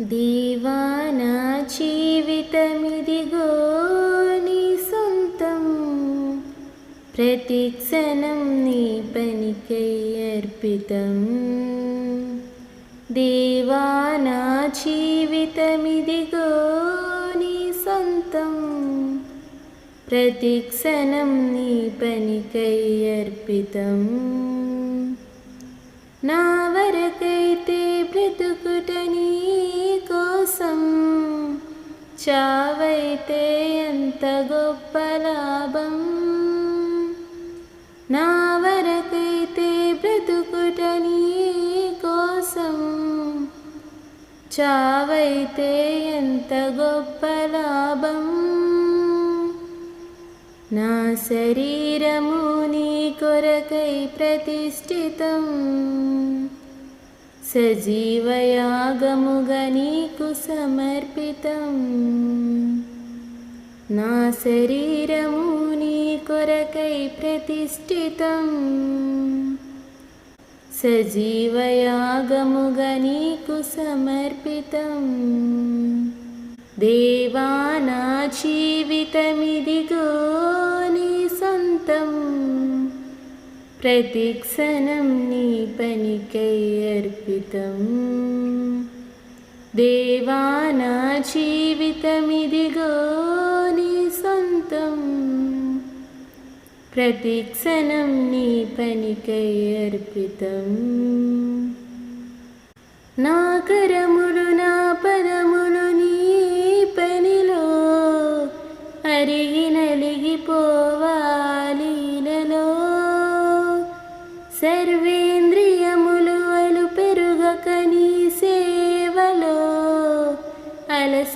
దీవానా జీవితమిదిగో నీ సొంతం. ప్రతి క్షణం నీ పనికై అర్పితం. దేవానా జీవితమిదిగో నీ సొంతం. ప్రతి క్షణం నీ పనికై అర్పితం. నా వరకైతే బ్రతుకుట నీ చావైతే ఎంత గొప్ప లాభం? నా వరకైతే బ్రతుకుట నీ కోసం. చావైతే ఎంత గొప్ప లాభం? నా శరీరము నీ కొరకై ప్రతిష్ఠితం. సజీవయాగముగా నీకు సమర్పితం. నా శరీరము నీ కొరకై ప్రతిష్ఠితం. సజీవయాగముగా నీకు సమర్పితం. దేవా నా జీవితమిదిగో నీ సొంతం. ప్రతి క్షణం నీ పనికై అర్పితం దేవా నా జీవితమిదిగో నీ సొంతం ప్రతి క్షణం నీ పనికై అర్పితం నా కరములు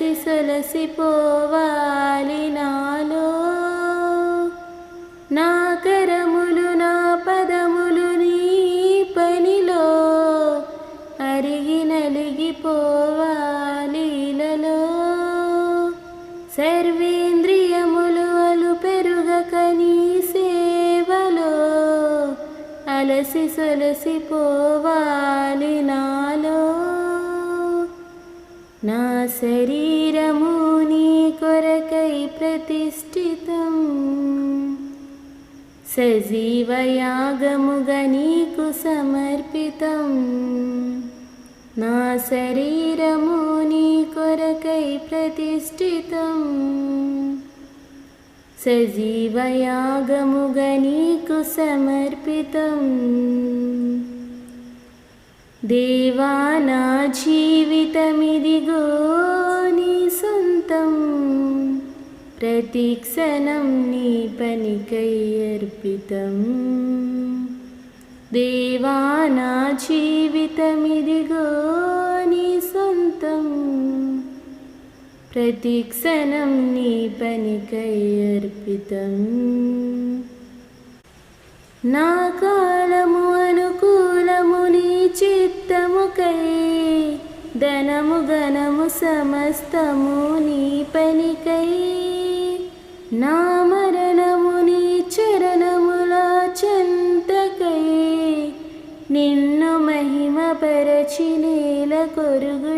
అలసి సొలసిపోవాలి నాలో. నా కరములు నా పదములు నీ పనిలో. అరిగి నలిగిపోవాలీలలో సర్వేంద్రియములు అలు పెరుగక నీ సేవలో. అలసి సొలసిపోవాలి నాలో. నా శరీ కొరకై ప్రతిష్ఠితం. సజీవయాగముగా నీకు సమర్పితం. నా శరీరము నీ కొరకై ప్రతిష్ఠితం. సజీవయాగముగ నీకు సమర్పితం. దేవా నా జీవితమిదిగో ప్రతిక్షణం నీ పనికై అర్పితం. దేవా నా జీవితమిదిగో నీ సొంతం. ప్రతిక్షణం నీ పనికై అర్పితం. నా కాలము అనుకూలము నీ చిత్తముకై ధనము గణము సమస్తము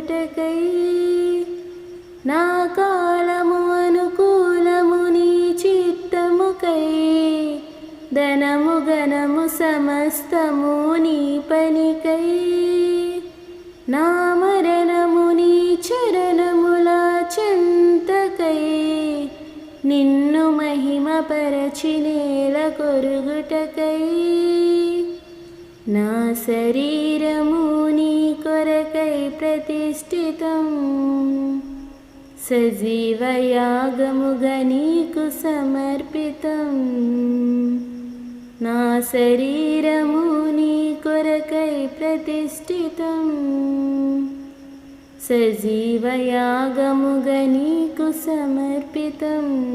కొరుగుటకై నా కాలము అనుకూలము నీ చిత్తముకై ధనము గణము సమస్తము నీ పనికై నా మరణము నీ చరణముల చెంతకై నిన్ను మహిమపరచి నేల కొరుగుటకై నా శరీరము నీ కొరకై ప్రతిష్ఠితం. సజీవయాగముగా నీకు సమర్పితం. నా శరీరము నీ కొరకై ప్రతిష్ఠితం. సజీవయాగముగా నీకు సమర్పితం.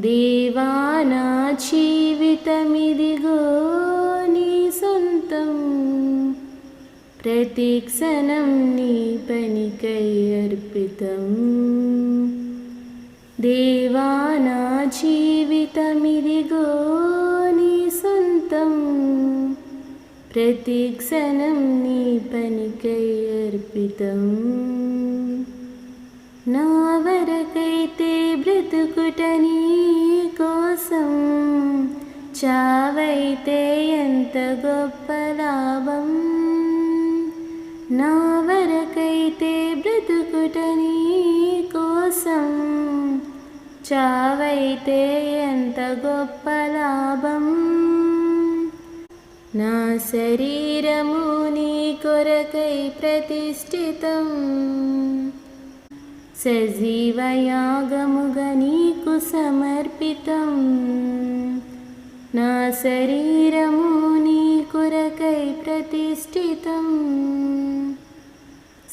దేవానా జీవితమిదిగో ప్రతి క్షణం నీ పనికై అర్పితం. దేవా నా జీవితమిదిగో నీ సొంతం. ప్రతి క్షణం నీ పనికై అర్పితం. నా వరకైతే బ్రతుకుట నీ కోసం. చావైతే ఎంత గొప్ప లాభం. నా వరకైతే బ్రతుకుట నీ కోసం చావైతే ఎంత గొప్ప లాభం. నా శరీరము నీ కొరకై ప్రతిష్ఠితం. సజీవయాగముగ నీకు సమర్పితం. నా శరీరము నీ కొరకై ప్రతిష్ఠితం.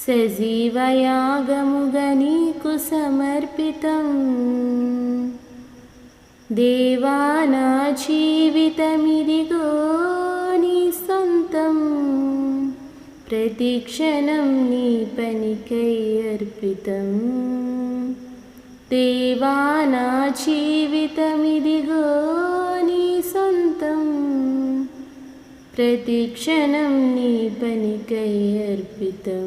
సజీవయాగముగా నీకు సమర్పితం. దేవా నా జీవితమిదిగో నీ సొంతం. ప్రతిక్షణం నీ పనికై అర్పితం. దేవా నా జీవితమిదిగో ప్రతి క్షణం నీ పనికై అర్పితం